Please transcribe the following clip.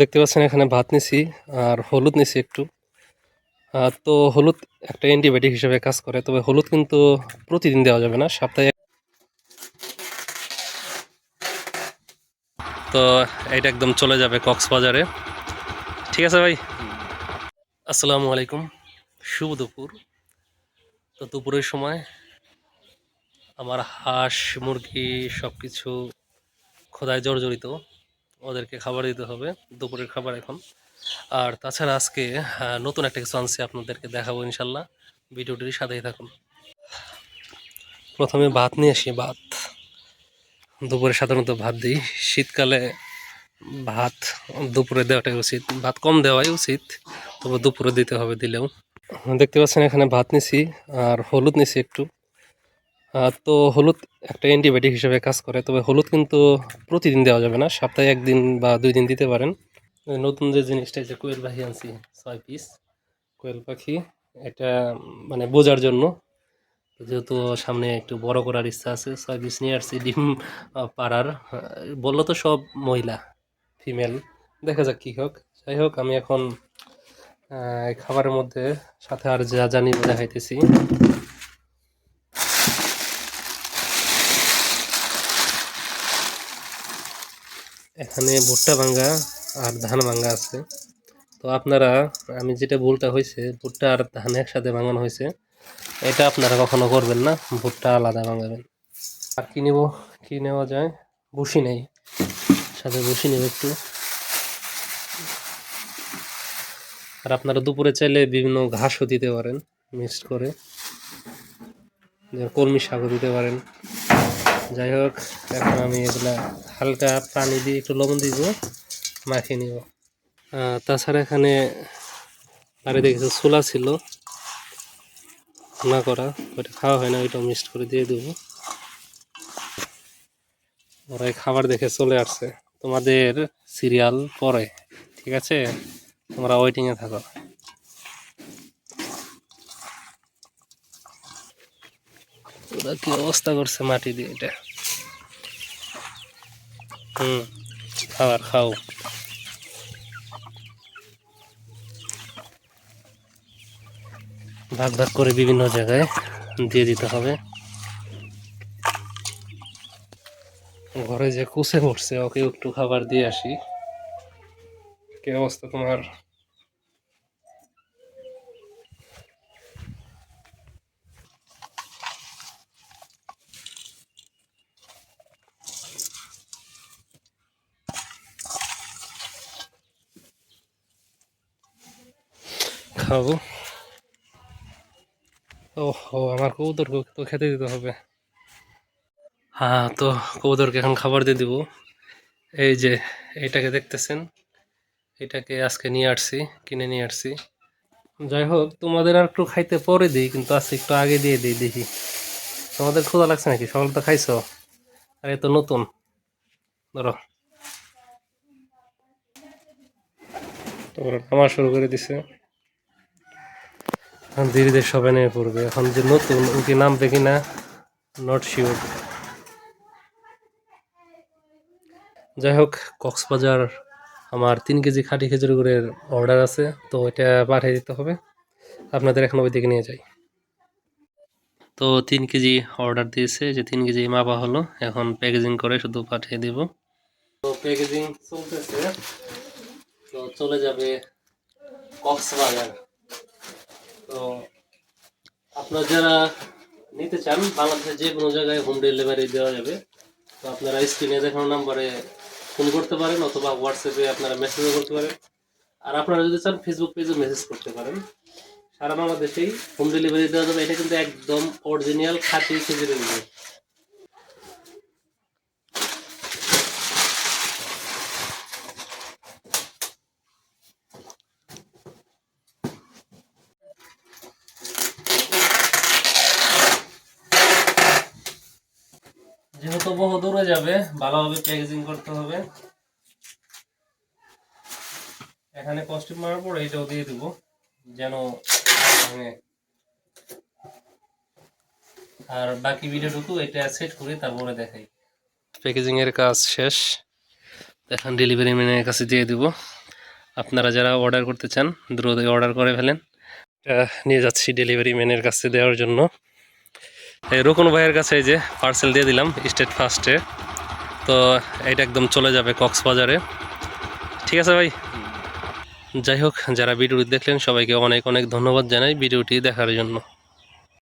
দেখতে পাচ্ছেন এখানে ভাত নিছি আর হলুদ নিছি একটু। তো হলুদ একটা অ্যান্টিবায়োটিক হিসেবে কাজ করে, তবে হলুদ কিন্তু প্রতিদিন দেওয়া যাবে না, সপ্তাহে তো এটা একদম চলে যাবে কক্সবাজারে। ঠিক আছে ভাই? আসসালামু আলাইকুম, শুভ দুপুর। তো দুপুরের সময় আমার হাঁস, মুরগি সব কিছু খোদায় জর্জরিত। ওদেরকে খাবার দিতে হবে, দুপুরের খাবার এখন। আর তাছাড়া আজকে নতুন একটা কিছু আনছি আপনাদেরকে দেখাবো ইনশাল্লাহ। ভিডিওটির সাথেই থাকুন। প্রথমে ভাত নিয়ে আসি, ভাত। দুপুরে সাধারণত ভাত দিই। শীতকালে ভাত দুপুরে দেওয়াটাই উচিত। ভাত কম দেওয়াই উচিত, তবে দুপুরে দিতে হবে দিলেও। দেখতে পাচ্ছেন এখানে ভাত নিছি, আর হলুদ নিছি একটু। তো হলুদ একটা অ্যান্টিবায়োটিক হিসেবে কাজ করে, তবে হলুদ কিন্তু প্রতিদিন দেওয়া যাবে না, সপ্তাহে একদিন বা দুই দিন দিতে পারেন। নতুন যে জিনিসটা যে কোয়েল পাখি আনছি, ছয় পিস কোয়েল পাখি, এটা মানে বোঝার জন্য। যেহেতু সামনে একটু বড় করার ইচ্ছা আছে, ছয় পিস নিয়ে আসছি ডিম পাড়ার। বলল তো সব মহিলা ফিমেল দেখা যাক কী হোক। যাই হোক, আমি এখন খাবারের মধ্যে সাথে আর যা জানি দেখাইতেছি। এখানে ভুট্টা ভাঙ্গা আর ধান ভাঙ্গা আছে। তো আপনারা, আমি যেটা ভুলটা হয়েছে ভুট্টা আর ধান একসাথে ভাঙানো হয়েছে এটা আপনারা কখনো করবেন না, ভুট্টা আলাদা ভাঙাবেন। আর কি নেব, কি নেওয়া যায়? বসি নেই। সাথে বসি নেব একটু। আর আপনারা দুপুরে চাইলে বিভিন্ন ঘাসও দিতে পারেন, মিক্সড করে। কলমি শাকও দিতে পারেন। যাই হোক এখন আমি এগুলা হালকা পানি দিয়ে একটু লবণ দিব, মাখিয়ে নিব। তাছাড়া এখানে বাড়িতে কিছু ছোলা ছিল। না করা, ওইটা খাওয়া হয় না, ওইটা মিক্সড করে দিয়ে দেবো। ওরা এই খাবার দেখে চলে আসছে। তোমাদের সিরিয়াল পরে, ঠিক আছে? তোমরা ওয়েটিংয়ে থাকো। ওরা কি অবস্থা করছে মাটি দিয়ে এটা? হুম, খাবার খাও। ভাগ ভাগ করে বিভিন্ন জায়গায় দিয়ে দিতে হবে। ঘরে যে কুসে পড়ছে ওকে একটু খাবার দিয়ে আসি। কি অবস্থা তোমার? খাব। ওহো, আমার কবুতরকে তো খেতে দিতে হবে। হ্যাঁ তো কবুতরকে এখন খাবার দিয়ে দিব। এই যে, এটাকে দেখতেছেন। এটাকে আজকে নিয়ে আসছি, কিনে নিয়ে আসছি। যাই হোক, তোমাদের আর একটু খাইতে পরে দিই, কিন্তু আজকে একটু আগে দিয়ে দিই, দেখি। তোমাদের ক্ষুধা লাগছে নাকি? সকাল তো খাইছো? আর এ তো নতুন। ধরো। তোমরা নামা শুরু করে দিছে। এখন ধীরে ধীরে সবাই নেমে পড়বে। এখন যে নতুন, ও কি নামবে কিনা নট শিওর যাই হোক, কক্সবাজার আমার তিন কেজি খাঁটি খেজুর গুড়ের অর্ডার আছে, তো এটা পাঠিয়ে দিতে হবে। আপনাদের এখন ওই দিকে নিয়ে যাই। তো তিন কেজি অর্ডার দিয়েছে, যে তিন কেজি মাপা হলো, এখন প্যাকেজিং করে শুধু পাঠিয়ে দিব। তো প্যাকেজিং চলতেছে, তো চলে যাবে কক্সবাজার। তো আপনারা যারা নিতে চান বাংলাদেশে যে কোনো জায়গায় হোম ডেলিভারি দেওয়া যাবে, তো আপনারা স্ক্রিনে দেখানো নাম্বারে ফোন করতে পারেন অথবা হোয়াটসঅ্যাপে আপনারা মেসেজও করতে পারেন। আর আপনারা যদি চান ফেসবুক পেজে মেসেজ করতে পারেন। সারা বাংলাদেশেই হোম ডেলিভারি দেওয়া যাবে। এটা কিন্তু একদম অরিজিনাল খাঁটি খেজুরের যেহেতু বহু দূরে যাবে, ভালোভাবে প্যাকেজিং করতে হবে। এখানে কস্টিউম মারার পর এটাও দিয়ে দেবো, যেন আর বাকি ভিডিওটুকু এটা সেট করে তারপরে দেখাই। প্যাকেজিং এর কাজ শেষ। এখন ডেলিভারি ম্যানের কাছে দিয়ে দিব। আপনারা যারা অর্ডার করতে চান দ্রুত অর্ডার করে ফেলেন। এটা নিয়ে যাচ্ছি ডেলিভারি ম্যানের কাছে দেওয়ার জন্য। এই রোকন ভাইয়ের কাছে এই যে পার্সেল দিয়ে দিলাম স্টেট ফার্স্টে তো এটা একদম চলে যাবে কক্সবাজারে। ঠিক আছে ভাই? যাই হোক, যারা ভিডিওটি দেখলেন, সবাইকে অনেক অনেক ধন্যবাদ জানাই ভিডিওটি দেখার জন্য।